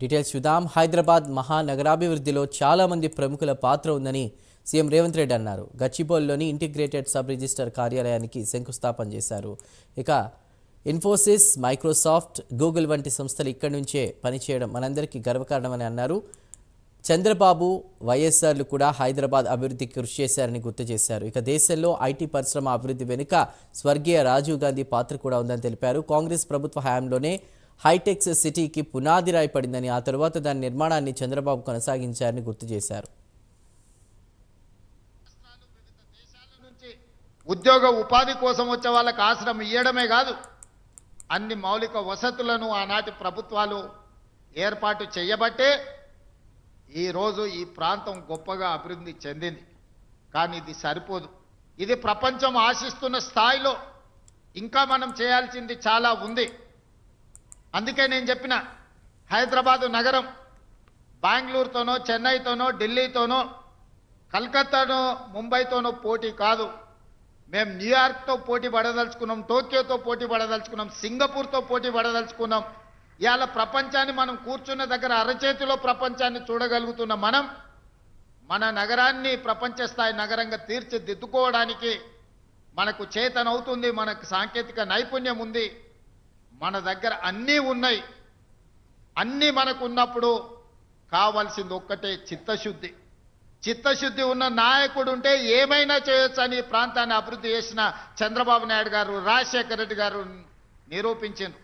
Details చూద్దాం. హైదరాబాద్ మహానగరాభివృద్ధిలో చాలామంది ప్రముఖుల పాత్ర ఉందని సీఎం రేవంత్ రెడ్డి అన్నారు. గచ్చిబౌలిలోని ఇంటిగ్రేటెడ్ సబ్ రిజిస్టర్ కార్యాలయానికి శంకుస్థాపన చేశారు. ఇక ఇన్ఫోసిస్ మైక్రోసాఫ్ట్ గూగుల్ వంటి సంస్థలు ఇక్కడి నుంచే పనిచేయడం మనందరికీ గర్వకారణమని అన్నారు. చంద్రబాబు వైఎస్ఆర్లు కూడా హైదరాబాద్ అభివృద్ధికి కృషి చేశారని గుర్తు చేశారు. ఇక దేశంలో ఐటీ పరిశ్రమ అభివృద్ధి వెనుక స్వర్గీయ రాజీవ్ గాంధీ పాత్ర కూడా ఉందని తెలిపారు. కాంగ్రెస్ ప్రభుత్వ హయాంలోనే హైటెక్స్ సిటీకి పునాది రాయపడిందని ఆ తరువాత దాని నిర్మాణాన్ని చంద్రబాబు కొనసాగించారని గుర్తు చేశారు. నుంచి ఉద్యోగ ఉపాధి కోసం వచ్చే వాళ్ళకి ఆశ్రమం ఇవ్వడమే కాదు అన్ని మౌలిక వసతులను ఆనాటి ప్రభుత్వాలు ఏర్పాటు చేయబట్టే ఈరోజు ఈ ప్రాంతం గొప్పగా అభివృద్ధి చెందింది. కానీ ఇది సరిపోదు. ఇది ప్రపంచం ఆశిస్తున్న స్థాయిలో ఇంకా మనం చేయాల్సింది చాలా ఉంది. అందుకే నేను చెప్పిన హైదరాబాదు నగరం బెంగళూరుతోనో చెన్నైతోనో ఢిల్లీతోనో కలకత్తానో ముంబైతోనో పోటీ కాదు. మేము న్యూయార్క్తో పోటీ పడదలుచుకున్నాం టోక్యోతో పోటీ పడదలుచుకున్నాం సింగపూర్తో పోటీ పడదలుచుకున్నాం. ఇవాళ ప్రపంచాన్ని మనం కూర్చున్న దగ్గర అరచేతిలో ప్రపంచాన్ని చూడగలుగుతున్న మనం మన నగరాన్ని ప్రపంచ స్థాయి నగరంగా తీర్చిదిద్దుకోవడానికి మనకు చేతనవుతుంది మనకు సాంకేతిక నైపుణ్యం ఉంది. మన దగ్గర అన్నీ ఉన్నాయి. అన్నీ మనకున్నప్పుడు కావాల్సింది ఒక్కటే చిత్తశుద్ధి. చిత్తశుద్ధి ఉన్న నాయకుడు ఉంటే ఏమైనా చేయొచ్చు అని ప్రాంతాన్ని అభివృద్ధి చేసిన చంద్రబాబు నాయుడు గారు రాజశేఖర రెడ్డి గారు నిరూపించారు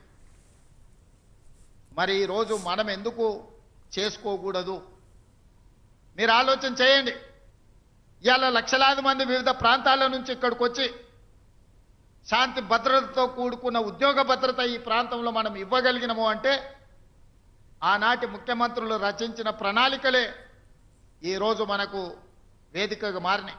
మరి ఈరోజు మనం ఎందుకు చేసుకోకూడదు? మీరు ఆలోచన చేయండి. ఇవాళ లక్షలాది మంది వివిధ ప్రాంతాల నుంచి ఇక్కడికి వచ్చి శాంతి భద్రతతో కూడుకున్న ఉద్యోగ భద్రత ఈ ప్రాంతంలో మనం ఇవ్వగలిగినము అంటే ఆనాటి ముఖ్యమంత్రులు రచించిన ప్రణాళికలే ఈరోజు మనకు వేదికగా మారినాయి.